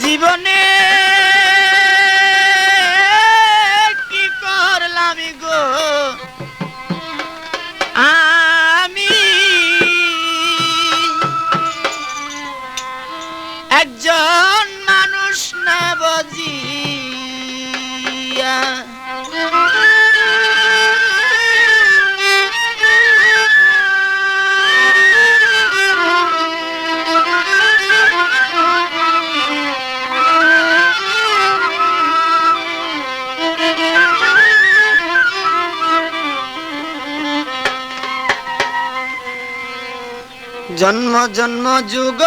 জীবনে জন্ম জন্ম যুগ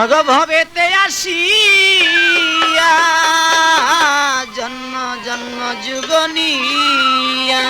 অগ ভবেতে আসিয়া। জন্ম জন্ম যুগনিয়া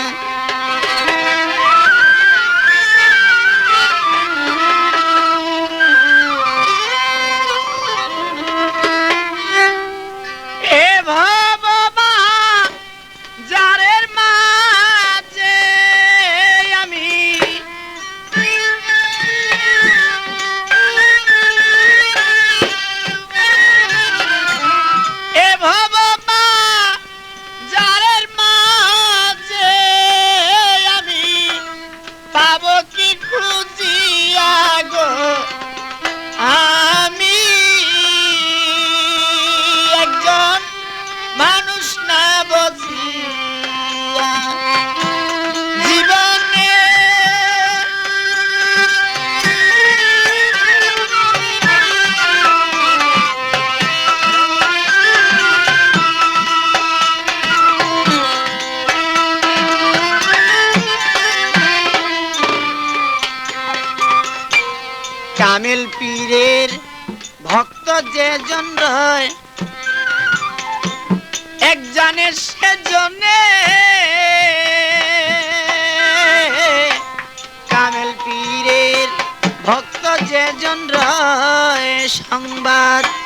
সংবাদ।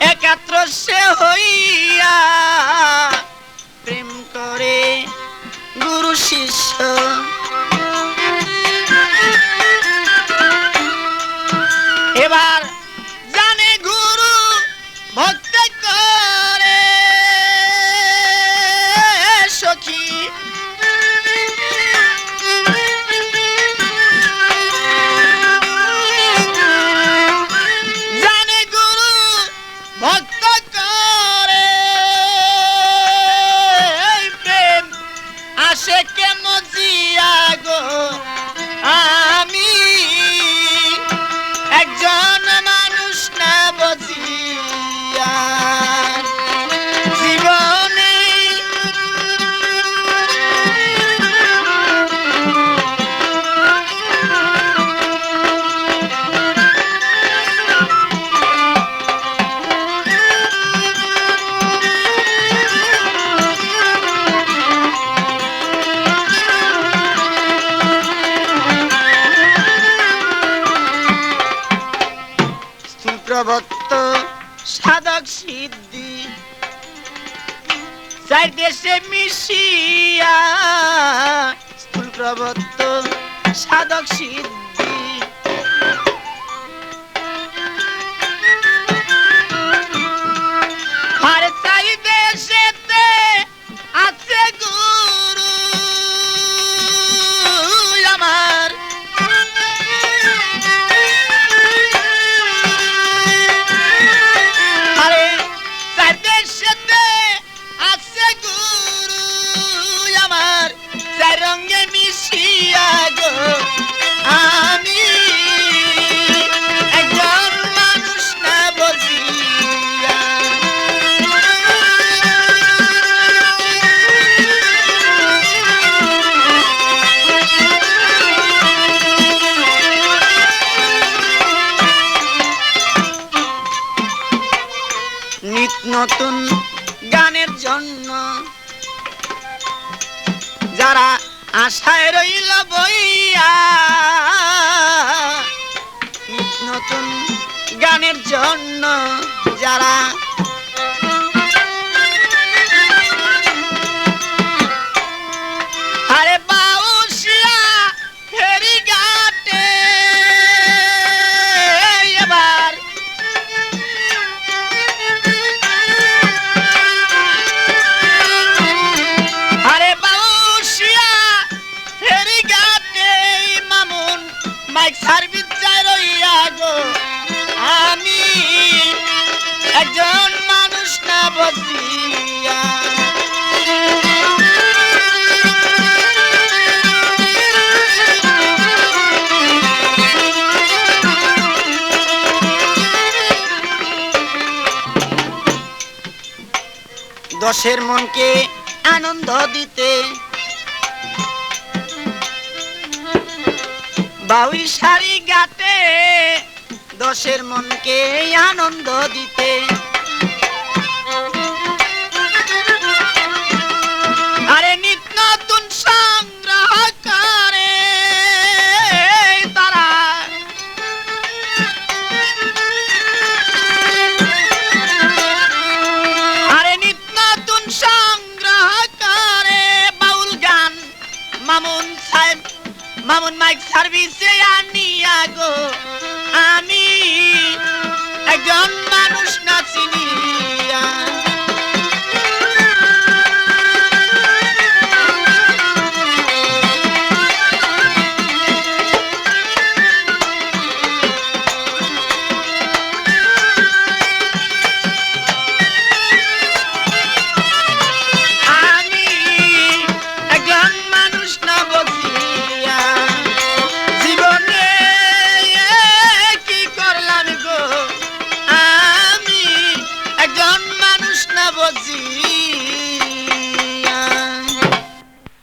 একাত্র সে হইয়া প্রেম করে গুরু শিষ্য প্রবত্ত সাধক সিদ্ধি চার দেশে মিশিয়া স্থূল প্রবত্ত সাধক সিদ্ধি। নতুন গানের জন্য। যারা আশায় রইল বইয়া নতুন গানের জন্য যারা দশের মনকে আনন্দ দিতে। বাউই শাড়ি গাতে দশের মনকে আনন্দ দিতে।